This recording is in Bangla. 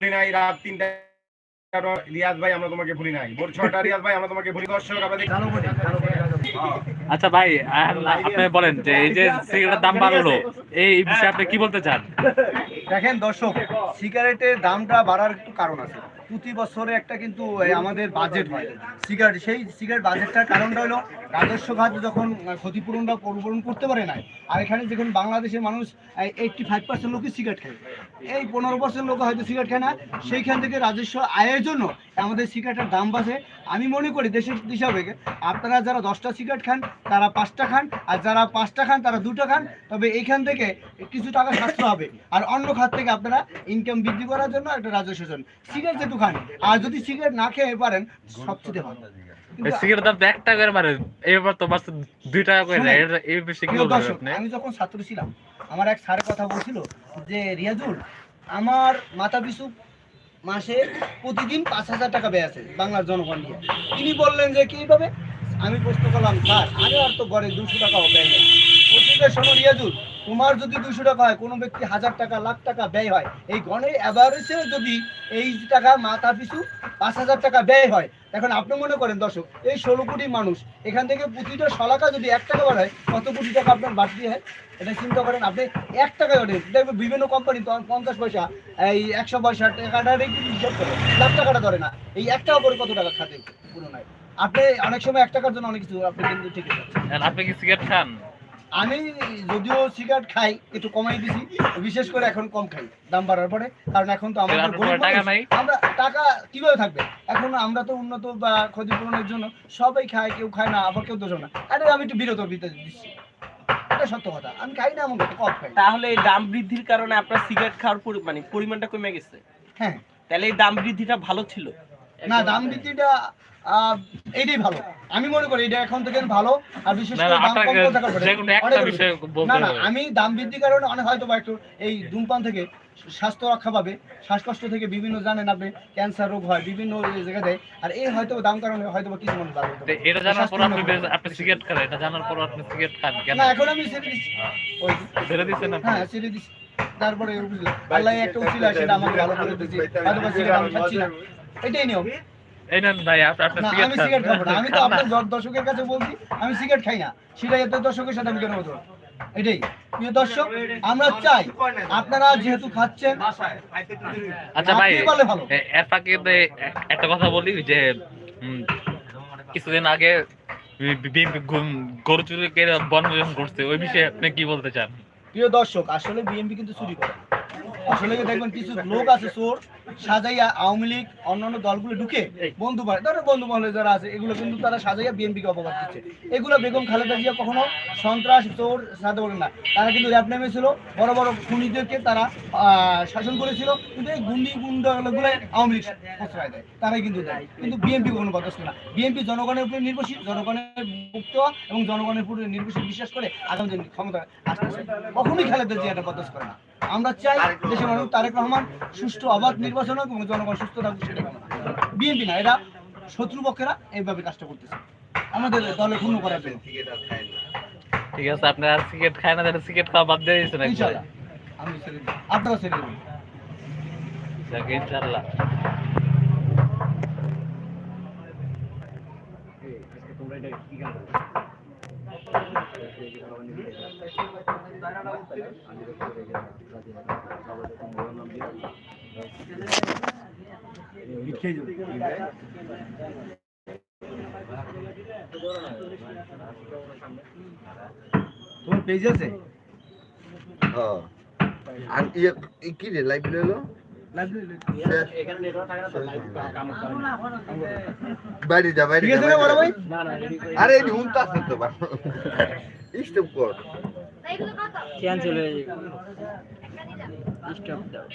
ভুলি নাই রাত তিনটা রিয়াজ ভাই আমরা তোমাকে ভুলি নাই। ভোর ছটা রিয়াজ ভাই আমরা তোমাকে ভুলি। দর্শক আচ্ছা ভাই আপনি বলেন যে এই যে সিগারেটের দাম বাড়লো এই বিষয়ে আপনি কি বলতে চান? দেখেন দর্শক সিগারেটের দামটা বাড়ার একটু কারণ আছে। প্রতি বছরে একটা কিন্তু আমাদের বাজেট হয়। সিগারেট সেই সিগারেট বাজেটটার কারণটা হলো রাজস্ব খাত যখন ক্ষতিপূরণটা পূরণ করতে পারে না আর এখানে দেখুন বাংলাদেশের মানুষ এইটটি ফাইভ পার্সেন্ট লোকই সিগারেট খায়। এই পনেরো পার্সেন্ট লোক হয়তো সিগারেট খায় না, সেইখান থেকে রাজস্ব আয়ের জন্য আমাদের সিগারেটের দাম বাড়ে আমি মনে করি দেশের হিসাবে আপনারা যারা দশটা সিগারেট খান, তারা পাঁচটা খান, আর যারা পাঁচটা খান, তারা দুটো খান, তবে এইখান থেকে কিছু টাকা সাশ্রয় হবে। আর অন্য খাত থেকে আপনারা ইনকাম বৃদ্ধি করার জন্য একটা রাজস্ব জন্য সিগারেট যেহেতু খান। আর যদি সিগারেট না খেয়ে পারেন সবচেয়ে ভালো এই দাম এক টাকা করে মারে এবার তো মাত্র দুই টাকা করে। শুনেন, এই বিষয়ে কি বলবেন আমি যখন ছাত্র ছিলাম আমার এক স্যার কথা বলছিল যে রিয়াজুল আমার মাথা পিছু মাসে প্রতিদিন পাঁচ হাজার টাকা ব্যয় আছে বাংলার জনগণ নিয়ে। তিনি বললেন যে কীভাবে আমি প্রশ্ন করলাম, স্যার আমি আর তো গড়ে দুশো টাকাও ব্যয় হয় প্রত্যেকের শোনো, রিয়াজুল, তোমার যদি দুশো টাকা হয়, কোনো ব্যক্তি হাজার টাকা, লাখ টাকা ব্যয় হয়। এই গণের অ্যাভারেজে যদি এই টাকা মাথা পিছু পাঁচ হাজার টাকা ব্যয় হয় এখন আপনি মনে করেন, দর্শক, এই ষোলো কোটি মানুষ, এখান থেকে প্রতিটা শলাকা যদি এক টাকা বাড়ায়, কত কোটি টাকা আপনার বাড়তি হয়? এটা চিন্তা করেন আপনি, এক টাকায় ওঠেন দেখবেন বিভিন্ন কোম্পানি পঞ্চাশ পয়সা, এই একশো পয়সা টাকাটা হিসাব করে লাখ টাকাটা ধরে না। এই এক টাকা করে কত টাকা খাতে পুরো নাই আপনি অনেক সময় এক টাকার জন্য অনেক কিছু আপনি কিন্তু ঠিক আছে আপনি কি সিগারেট খান? আমি যদিও সিগারেট খাই একটু কমাই দিছি বিশেষ করে এখন কম খাই দাম বাড়ার পরে। কারণ এখন তো আমাদের গরিব টাকা নাই? আমরা টাকা কীভাবে থাকবে? এখন আমরা তো উন্নত বা ক্ষতিপূরণের জন্য সবাই খায় কেউ খায় না আবার কেউ দোষ না। আরে আমি একটু বিরত দিতে দিচ্ছি। এটা সত্য কথা। আমি খাই না এমন কম খাই। তাহলে এই দাম বৃদ্ধির কারণে আপনার সিগারেট খাওয়ার পরি- মানে পরিমাণটা কমে গেছে? হ্যাঁ। তাহলে এই দাম বৃদ্ধিটা ভালো ছিল? না দাম বৃদ্ধিটা আহ, এইটাই ভালো। আমি মনে করি এটা এখন থেকে ভালো আর বিশেষ করে দাম কম থাকার বিষয়ে না না আমি দাম বৃদ্ধির কারণে অনেক হয়তো বা একটু এই ধূমপান থেকে স্বাস্থ্য রক্ষা পাবে শ্বাসকষ্ট থেকে বিভিন্ন জানেন আপনি ক্যান্সার রোগ হয় বিভিন্ন জায়গাতে আর এই হয়তো দাম কারণে হয়তো বা কিছু তো পারে। এটা জানার পর আপনি আপনি সিগারেট খান এটা জানার পর আপনি সিগারেট খান কেন? না এখন আমি ছেড়ে দিচ্ছি। ওই ছেড়ে দিচ্ছেন হ্যাঁ ছেড়ে দিচ্ছি। তারপরে আল্লাহ একটা উচিলা সেটা আমাকে ভালো করে হয়তো বা সিগারেট আমি খাচ্ছি না। এটাই নিয়ম এই নেন ভাই সিগারেট আমি সিগারেট খাব না আমি তো আপনার দর- দর্শকের কাছে বলছি আমি সিগারেট খাই না। সেটাই এত দর্শকের সাথে আমি কেন বলব? এটাই। প্রিয় দর্শক আমরা চাই আপনারা যেহেতু খাচ্ছেন আচ্ছা ভাই এর ফাঁকে একটা কথা বলি যে কিছুদিন আগে গরু চুরিকে বনভোজন করছে ওই বিষয়ে আপনি কি বলতে চান? প্রিয় দর্শক আসলে বিএনপি কিন্তু চুরি করে আসলে দেখবেন, কিছু লোক আছে সাজাইয়া আওয়ামী লীগ, অন্যান্য দলগুলো ঢুকে বন্ধু ধরো বন্ধু মহলে যারা আছে, এগুলো কিন্তু তারা সাজাইয়া অপবাদ দিচ্ছে। এগুলো বেগম খালেদা জিয়া কখনো সন্ত্রাস, চোর সাজাতে না। তারা কিন্তু নেমেছিল, বড় বড় খুনিদেরকে তারা শাসন করেছিল। কিন্তু এই গুন্ডি গুন্ডাগুলো আওয়ামী লীগ প্রশ্রয় দেয়। তারাই কিন্তু দেয়। কিন্তু বিএনপি কোনো বদস্ত না। বিএনপি জনগণের উপরে নির্ভরশীল, জনগণের মুক্ত এবং জনগণের উপরে নির্ভরশীল বিশ্বাস করে আগামী ক্ষমতা আসতেছে। কখনোই খালেদা জিয়াটা বদস্ত করে না। আমরা চাই দেশের মানুষ তারেক রহমান সুষ্ঠু অবাধ নির্বাচন হোক এবং জনগণ সুস্থ থাকুক সেটা বিএনপি না এরা শত্রুপক্ষেরা এইভাবে কাজটা করতেছে। আমাদের দলে ক্ষুণ্ণ করার জন্য। ঠিক আছে আপনি আর সিগারেট খায় না তাহলে সিগারেট খাওয়া বাদ দিয়ে দিয়েছেন একবারে। আমি ছেড়ে দিই আপনারা ছেড়ে দেবেন যাক, ইনশাল্লাহ। তোমার পেজ আছে? হ্যাঁ। আর ইয়ে কি রে? লাইভ বাইরে যা বাইরে আরে হুমতা আছে তো বা স্টপ কর। ক্যান্সেল হয়ে যাবে। স্টপ দাও